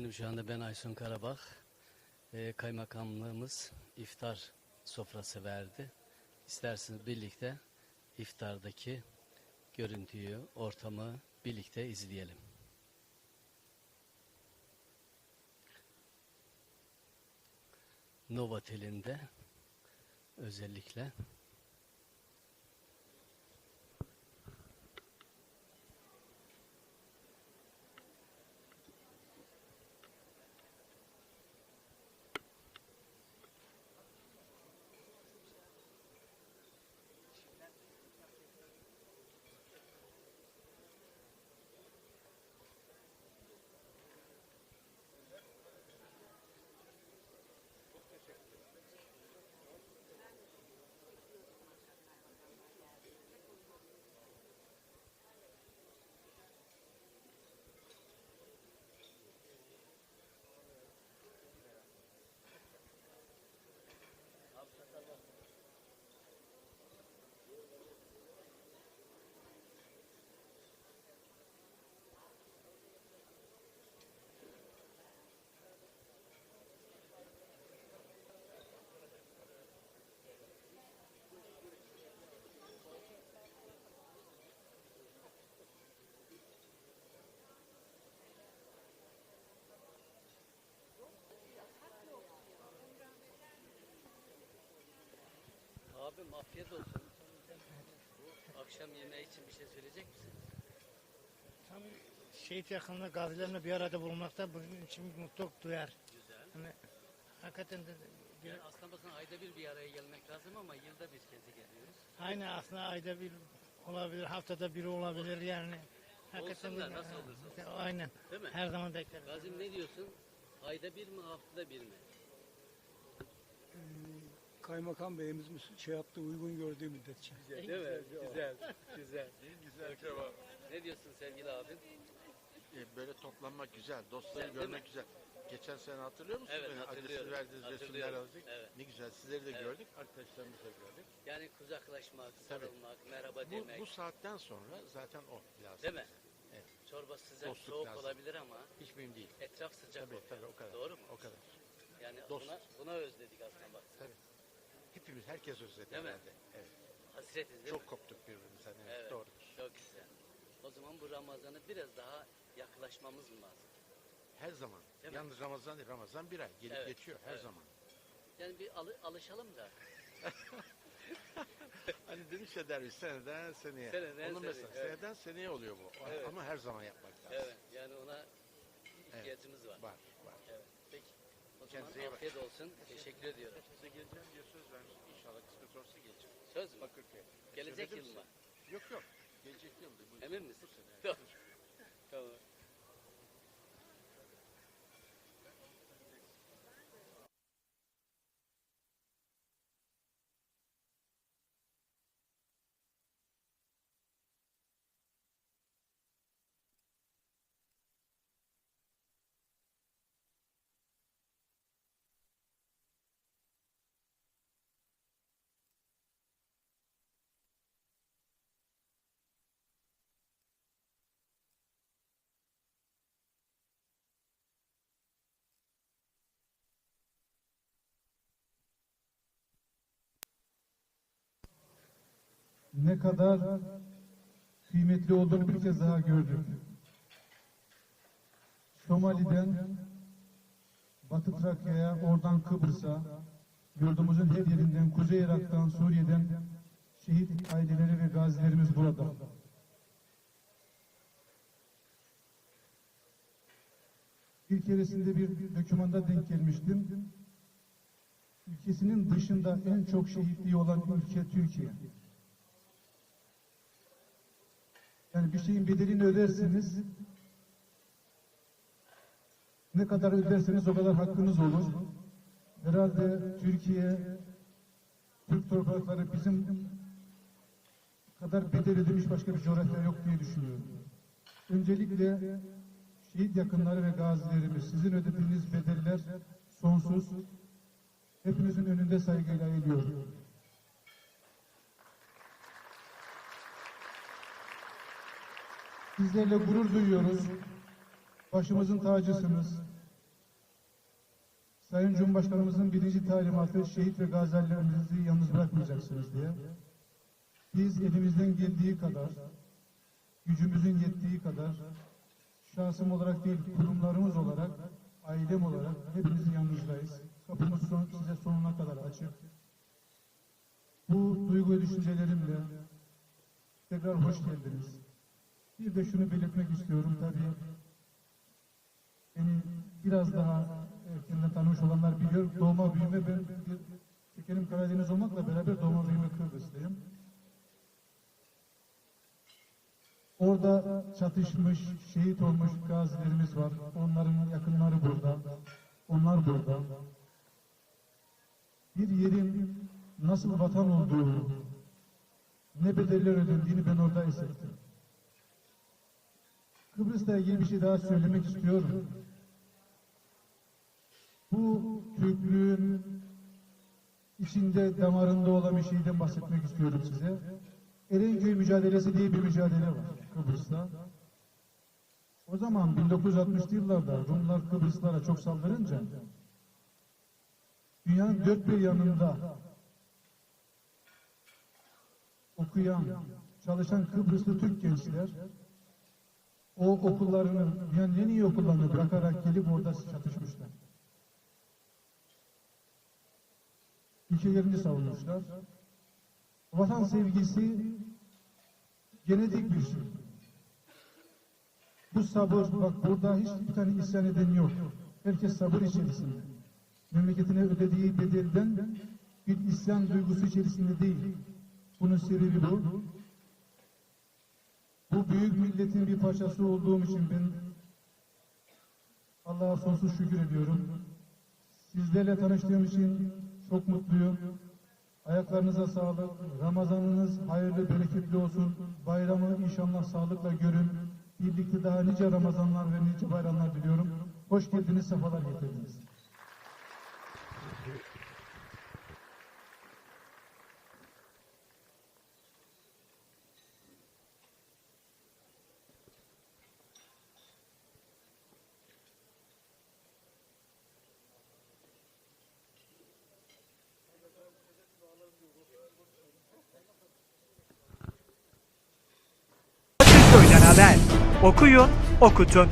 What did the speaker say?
Efendim şu anda ben Aysun Karabak. Ee, kaymakamlığımız iftar sofrası verdi. İsterseniz birlikte iftardaki görüntüyü, ortamı birlikte izleyelim. Novatel'inde özellikle Abim afiyet olsun. Bu akşam yemeği için bir şey söyleyecek misin? Tam şehit yakınında gazilerle bir arada bulunmakta bugün için bir mutluluk duyar. Güzel. Hani hakikaten de Yani aslında bakın ayda bir bir araya gelmek lazım ama yılda bir kez geliyoruz. aynı aslında ayda bir olabilir, haftada biri olabilir yani. Olsun da de- nasıl olursa olsun. Aynen. Değil mi? Her zaman bekleriz. Gazim ne diyorsun? Ayda bir mi haftada bir mi? Kaymakam beyimiz şey yaptı uygun gördüğü müddetçe. Değil mi? Güzel. Güzel. Güzel cevap. Ne diyorsun sevgili abim? E, böyle toplanmak güzel, dostları Güzel, değil görmek mi? güzel. Geçen sene hatırlıyor musunuz? Evet, beni? hatırlıyorum. Adresini verdiniz, resimler Hatırlıyorum. aldık. Evet. Ne güzel, sizleri de Evet. gördük, arkadaşlarımızı da gördük. Yani kucaklaşmak, sarılmak, merhaba Bu, demek. bu saatten sonra zaten o lazım. Değil mi? Evet. Çorba sıcak, Dostluk soğuk lazım. olabilir ama Hiç mühim değil. etraf sıcak Tabii oluyor. tabii o kadar. Doğru mu? O kadar. Yani Dost. buna, buna özledik aslında bak. Tabii. Hepimiz, herkes özledi Değil mi? herhalde. Evet. Hasretiz değil Çok mi? koptuk birbirimizden. Evet, Evet. doğrudur. Çok güzel. O zaman bu Ramazan'ı biraz daha yaklaşmamız mı lazım? Her zaman. Değil mi? Yalnız Ramazan değil, Ramazan bir ay. Gelip Evet, geçiyor her evet. zaman. Yani bir alı- alışalım da. Hani demiş ya derviş seneden seneye. Seneden Onun mesela seneye, evet. seneden seneye oluyor bu. Evet. Ama her zaman yapmak lazım. Evet. Yani ona ihtiyacımız var. Var, var. Evet. Peki. O zaman Kendinize iyi bakın. olsun. Teşekkür ediyorum. Size geleceğim diye söz vermiştim. İnşallah kısmet olursa geleceğim. Söz mü? Bakırköy. Gelecek Söyledim yıl mı? size. Yok yok. Gelecek yıl. Bu, Emin misin? Bu sene. Tamam. Kadar kıymetli olduğunu bir kez daha gördük. Somali'den Batı Trakya'ya, oradan Kıbrıs'a, yurdumuzun her yerinden, Kuzey Irak'tan, Suriye'den şehit aileleri ve gazilerimiz burada. Bir keresinde bir dokümanda denk gelmiştim. Ülkesinin dışında en çok şehitliği olan ülke Türkiye. Yani bir şeyin bedelini ödersiniz. Ne kadar öderseniz o kadar hakkınız olur. Herhalde Türkiye, Türk toprakları bizim kadar bedel ödemiş başka bir coğrafya yok diye düşünüyorum. Öncelikle şehit yakınları ve gazilerimiz, sizin ödediğiniz bedeller sonsuz. Hepinizin önünde saygıyla eğiliyorum. Sizlerle gurur duyuyoruz. Başımızın tacısınız. Sayın Cumhurbaşkanımızın birinci talimatı şehit ve gazilerimizi yalnız bırakmayacaksınız diye. Biz elimizden geldiği kadar, gücümüzün yettiği kadar, şahsım olarak değil, kurumlarımız olarak, ailem olarak hepinizin yanınızdayız. Kapımız son, size sonuna kadar açık. Bu duygu ve düşüncelerimle tekrar hoş geldiniz. Bir de şunu belirtmek istiyorum tabii. Beni biraz daha erkenden tanımış olanlar biliyor. Doğma büyüme ben bir kökenim Karadeniz olmakla beraber doğma büyüme Kıbrıslıyım. Orada çatışmış, şehit olmuş gazilerimiz var. Onların yakınları burada. Onlar burada. Bir yerin nasıl vatan olduğunu, ne bedeller ödendiğini ben orada hissettim. Kıbrıs'la ilgili bir şey daha söylemek istiyorum. Bu Türklüğün içinde damarında olan bir şeyden bahsetmek istiyorum size. Erenköy mücadelesi diye bir mücadele var Kıbrıs'ta. O zaman 1960'lı yıllarda Rumlar Kıbrıslara çok saldırınca dünyanın dört bir yanında okuyan, çalışan Kıbrıslı Türk gençler o okullarını, dünyanın en iyi okullarını bırakarak gelip orada çatışmışlar. Ülkelerini savunmuşlar. Vatan sevgisi genetik bir şey. Bu sabır, bak burada hiç bir tane isyan eden yok. Herkes sabır içerisinde. Memleketine ödediği bedelden bir isyan duygusu içerisinde değil. Bunun sebebi bu. Bu büyük milletin bir parçası olduğum için ben Allah'a sonsuz şükür ediyorum. Sizlerle tanıştığım için çok mutluyum. Ayaklarınıza sağlık. Ramazanınız hayırlı, bereketli olsun. Bayramı inşallah sağlıkla görün. Birlikte daha nice Ramazanlar ve nice bayramlar diliyorum. Hoş geldiniz, sefalar getirdiniz. Haber. Okuyun, okutun.